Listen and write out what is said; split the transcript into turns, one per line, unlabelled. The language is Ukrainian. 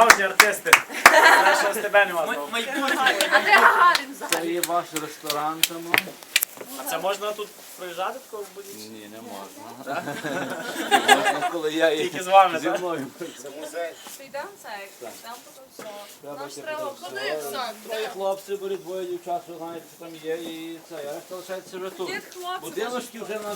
справжні артисти. Знаєш, з тебе нема. знову.
А де Гагарин взагалі?
Це є ваш ресторан там?
А це можна тут проїжджати такого буде?
Ні, не можна. Можна, коли я і
Тільки з вами,
зі
так?
мною.
Йдемо це, там потім все. Нам ж треба
потім
ходи, Оксан.
Троє хлопців, беруть двоє дівчат, що знаєте, що там є, і це, я решта лишається вже тут.
Дід хлопці.
Будиночки вже на